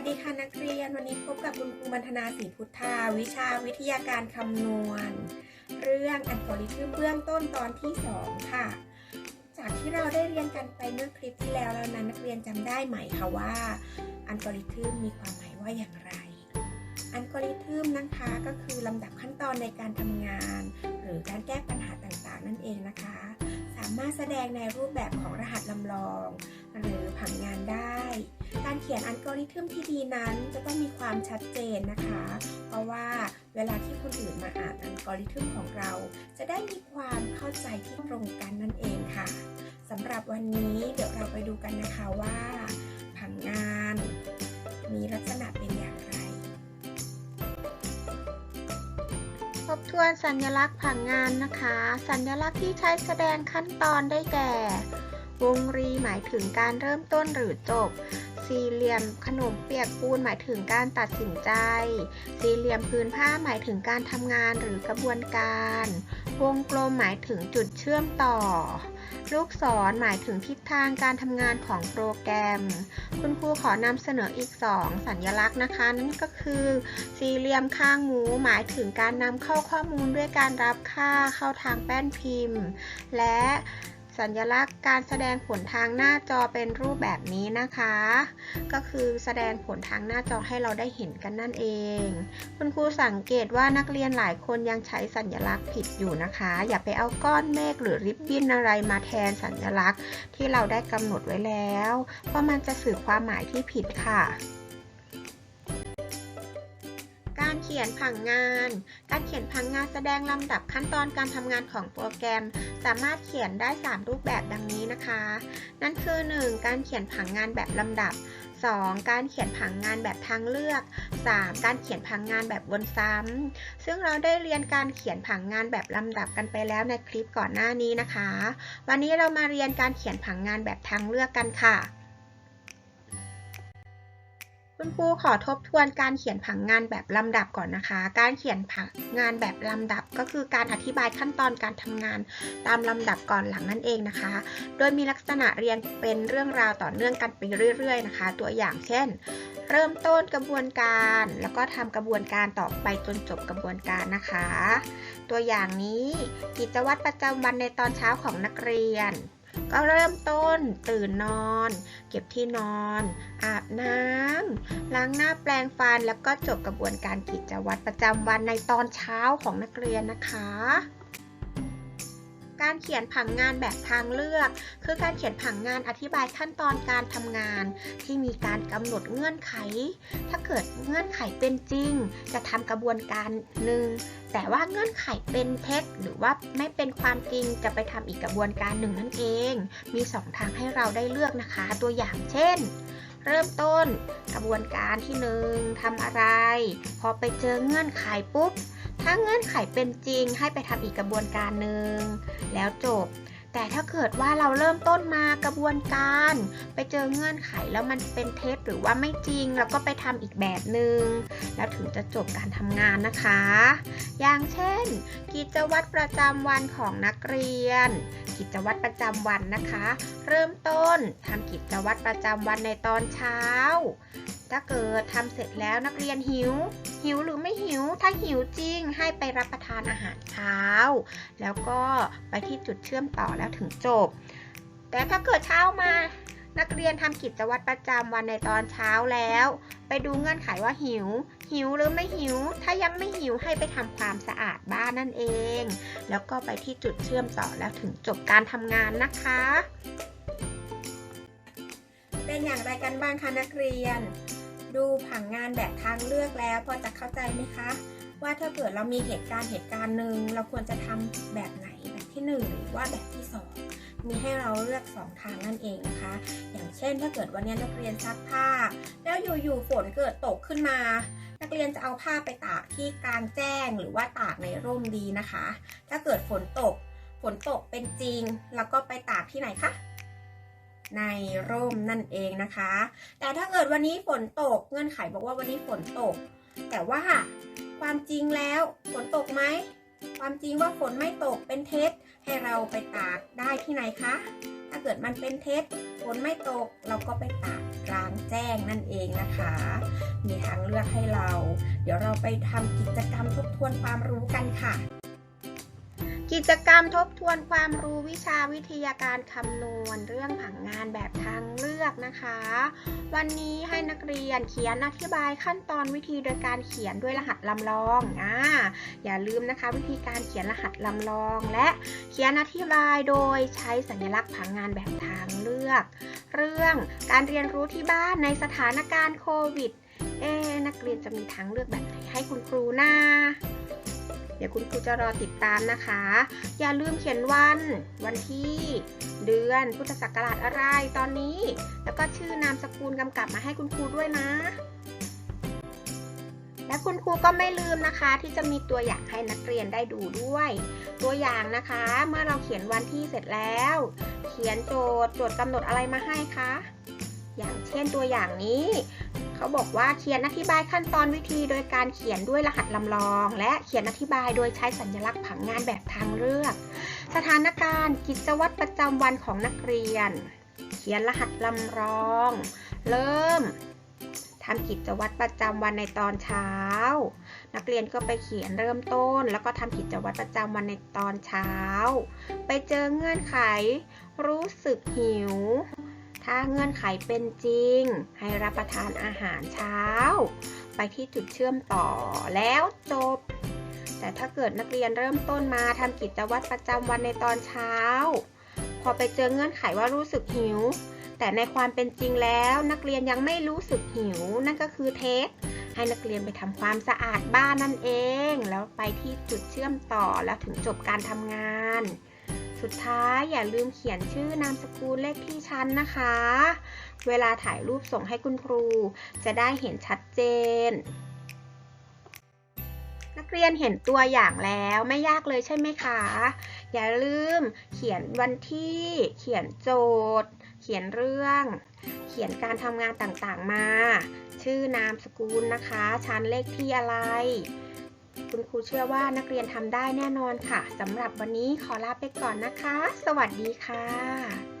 วัสดีค่ะนักเรียนวันนี้พบกับคุณครูบรรณาศรีพุทธา วิชาวิทยาการคำนวณ เรื่องอัลกอริทึมเบื้องต้นตอนที่ 2 ค่ะ จากที่เราได้เรียนกันไปเมื่อคลิปที่แล้วแล้วนั้นนักเรียนจำได้ไหมคะว่าอัลกอริทึมมีความหมายว่าอย่างไร อัลกอริทึมนะคะก็คือลำดับขั้นตอนในการทำงาน หรือการแก้ปัญ นั่นเองนะคะ สามารถแสดงในรูปแบบของรหัสลำลอง หรือผังงานได้ การเขียนอัลกอริทึมที่ดีนั้นจะต้องมีความชัดเจนนะคะ เพราะว่าเวลาที่คนอื่นมาอ่านอัลกอริทึมของเรา จะได้มีความเข้าใจที่ตรงกันนั่นเองค่ะสำหรับวันนี้เดี๋ยวเราไปดูกันนะคะว่า ผังงาน มีลักษณะเป็น ทบทวนสัญลักษณ์ผังงานนะคะ สัญลักษณ์ที่ใช้แสดงขั้นตอนได้แก่ วงรีหมายถึงการเริ่มต้นหรือจบ สี่เหลี่ยมขนมเปียกปูนหมายถึงการตัดสินใจ สี่เหลี่ยมพื้นผ้าหมายถึงการทำงานหรือกระบวนการ วงกลมหมายถึงจุดเชื่อมต่อ ลูกศรหมายถึงทิศทางการทำงานของโปรแกรม คุณครูขอนำเสนออีก 2 สัญลักษณ์นะคะ นั่นก็คือ สี่เหลี่ยมข้างหมูหมายถึงการนำเข้าข้อมูลด้วยการรับค่าเข้าทางแป้นพิมพ์ และ สัญลักษณ์การแสดงผลทางหน้าจอเป็นรูปแบบนี้นะคะ ก็คือแสดงผลทางหน้าจอให้เราได้เห็นกันนั่นเอง คุณครูสังเกตว่านักเรียนหลายคนยังใช้สัญลักษณ์ผิดอยู่นะคะ อย่าไปเอาก้อนเมฆหรือริบบิ้นอะไรมาแทนสัญลักษณ์ที่เราได้กำหนดไว้แล้ว เพราะมันจะสื่อความหมายที่ผิดค่ะ การเขียนผังงาน การเขียนผังงานแสดงลำดับขั้นตอนการทำงานของโปรแกรม สามารถเขียนได้ 3 รูปแบบดังนี้นะคะ นั่นคือ 1. การเขียนผังงานแบบลำดับ 2. การเขียนผังงานแบบทางเลือก 3. การเขียนผังงานแบบวนซ้ำ ซึ่งเราได้เรียนการเขียนผังงานแบบลำดับกันไปแล้วในคลิปก่อนหน้านี้นะคะ วันนี้เรามาเรียนการเขียนผังงานแบบทางเลือกกันค่ะ คุณครูขอทบทวนการเขียนผังงานแบบลำดับก่อนนะคะ การเขียนผังงานแบบลำดับก็คือการอธิบายขั้นตอนการทำงานตามลำดับก่อนหลังนั่นเองนะคะ โดยมีลักษณะเรียงเป็นเรื่องราวต่อเนื่องกันไปเรื่อย ๆ นะคะ ตัวอย่างเช่น เริ่มต้นกระบวนการ แล้วก็ทำกระบวนการต่อไปจนจบกระบวนการนะคะ ตัวอย่างนี้กิจวัตรประจำวันในตอนเช้าของนักเรียน ก็เริ่มต้นตื่นนอน เก็บที่นอน อาบน้ำล้างหน้าแปรงฟันแล้วก็จบกระบวนการกิจวัตรประจำวันในตอนเช้าของนักเรียนนะคะ การเขียนผังงานแบบทางเลือก คือการเขียนผังงานอธิบายขั้นตอนการทำงาน ที่มีการกำหนดเงื่อนไข ถ้าเกิดเงื่อนไขเป็นจริง จะทำกระบวนการหนึ่งแต่ว่าเงื่อนไขเป็นเท็จหรือว่าไม่เป็นความจริงจะไปทำอีกกระบวนการหนึ่งนั่นเอง มีสองทางให้เราได้เลือกนะคะ ตัวอย่างเช่น เริ่มต้นกระบวนการที่หนึ่งทำอะไร พอไปเจอเงื่อนไขปุ๊บ ถ้าเงื่อนไขเป็นจริงให้ไปทำอีกกระบวนการหนึ่งแล้วจบ แต่ถ้าเกิดว่าเราเริ่มต้นมากระบวนการ ไปเจอเงื่อนไขแล้วมันเป็นเท็จหรือว่าไม่จริง แล้วก็ไปทำอีกแบบหนึ่งแล้วถึงจะจบการทำงานนะคะ อย่างเช่น กิจวัตรประจำวันของนักเรียน กิจวัตรประจำวันนะคะ เริ่มต้นทำกิจวัตรประจำวันในตอนเช้า ถ้าเกิดทำเสร็จแล้วนักเรียนหิว หิวหรือไม่หิว ถ้าหิวจริงให้ไปรับประทานอาหารเช้า แล้วก็ไปที่จุดเชื่อมต่อแล้วถึงจบ แต่ถ้าเกิดเช้ามานักเรียนทำกิจวัตรประจำวันในตอนเช้าแล้ว ไปดูเงื่อนไขว่าหิว หิวหรือไม่หิว ถ้ายังไม่หิวให้ไปทำความสะอาดบ้านนั่นเอง แล้วก็ไปที่จุดเชื่อมต่อแล้วถึงจบการทำงานนะคะ เป็นอย่างไรกันบ้างคะนักเรียน ดูผังงานแบบทางเลือกแล้วพอจะเข้าใจไหมคะ ว่าถ้าเกิดเรามีเหตุการณ์เหตุการณ์หนึ่งเราควรจะทำแบบไหนแบบที่หนึ่งหรือว่าแบบที่สองมีให้เราเลือกสองทางนั่นเองนะคะ อย่างเช่น ถ้าเกิดวันนี้นักเรียนซักผ้า แล้วอยู่ๆฝนเกิดตกขึ้นมา นักเรียนจะเอาผ้าไปตากที่กลางแจ้งหรือว่าตากในร่มดีนะคะ ถ้าเกิดฝนตกฝนตกเป็นจริง แล้วก็ไปตากที่ไหนคะ ในร่มนั่นเองนะคะ แต่ถ้าเกิดวันนี้ฝนตกเงื่อนไขบอกว่าวันนี้ฝนตก แต่ว่าความจริงแล้วฝนตกไหมความจริงว่าฝนไม่ตกเป็นเท็จให้เราไปตากได้ที่ไหนคะ ถ้าเกิดมันเป็นเท็จฝนไม่ตกเราก็ไปตากกลางแจ้งนั่นเองนะคะ มีทางเลือกให้เรา เดี๋ยวเราไปทำกิจกรรมทบทวนความรู้กันค่ะ กิจกรรมทบทวนความรู้วิชาวิทยาการคำนวณ เรื่องผังงานแบบทางเลือกนะคะ วันนี้ให้นักเรียนเขียนอธิบายขั้นตอนวิธีโดยการเขียนด้วยรหัสลำลองอ่าอย่าลืมนะคะ วิธีการเขียนรหัสลำลอง และเขียนอธิบายโดยใช้สัญลักษณ์ผังงานแบบทางเลือก เรื่องการเรียนรู้ที่บ้านในสถานการณ์โควิดเอ๊นักเรียนจะมีทางเลือกแบบไหนให้คุณครูนะ เดี๋ยวคุณครูจะรอติดตามนะคะ อย่าลืมเขียนวัน วันที่ เดือนพุทธศักราชอะไรตอนนี้ แล้วก็ชื่อนามสกุลกำกับมาให้คุณครูด้วยนะ และคุณครูก็ไม่ลืมนะคะ ที่จะมีตัวอย่างให้นักเรียนได้ดูด้วย ตัวอย่างนะคะ เมื่อเราเขียนวันที่เสร็จแล้ว เขียนโจทย์โจทย์กำหนดอะไรมาให้คะอย่างเช่นตัวอย่างนี้ เขาบอกว่าเขียนอธิบายขั้นตอนวิธีโดยการเขียนด้วยรหัสลำลอง และเขียนอธิบายโดยใช้สัญลักษณ์ผังงานแบบทางเลือก สถานการณ์ กิจวัตรประจำวันของนักเรียน เขียนรหัสลำลอง เริ่มทำกิจวัตรประจำวันในตอนเช้า นักเรียนก็ไปเขียนเริ่มต้น แล้วก็ทำกิจวัตรประจำวันในตอนเช้า ไปเจอเงื่อนไข รู้สึกหิว ถ้าเงื่อนไขเป็นจริง ให้รับประทานอาหารเช้า ไปที่จุดเชื่อมต่อแล้วจบ แต่ถ้าเกิดนักเรียนเริ่มต้นมาทำกิจวัตรประจำวันในตอนเช้า พอไปเจอเงื่อนไขว่ารู้สึกหิว แต่ในความเป็นจริงแล้วนักเรียนยังไม่รู้สึกหิว นั่นก็คือเทสให้นักเรียนไปทำความสะอาดบ้านนั่นเอง แล้วไปที่จุดเชื่อมต่อแล้วถึงจบการทำงาน สุดท้ายอย่าลืมเขียนชื่อนามสกุลเลขที่ชั้นนะคะ เวลาถ่ายรูปส่งให้คุณครู จะได้เห็นชัดเจน นักเรียนเห็นตัวอย่างแล้วไม่ยากเลยใช่ไหมคะ อย่าลืมเขียนวันที่ เขียนโจทย์ เขียนเรื่อง เขียนการทำงานต่างๆมา ชื่อนามสกุลนะคะ ชั้นเลขที่อะไร คุณครูเชื่อว่านักเรียนทำได้แน่นอนค่ะสำหรับวันนี้ขอลาไปก่อนนะคะ สวัสดีค่ะ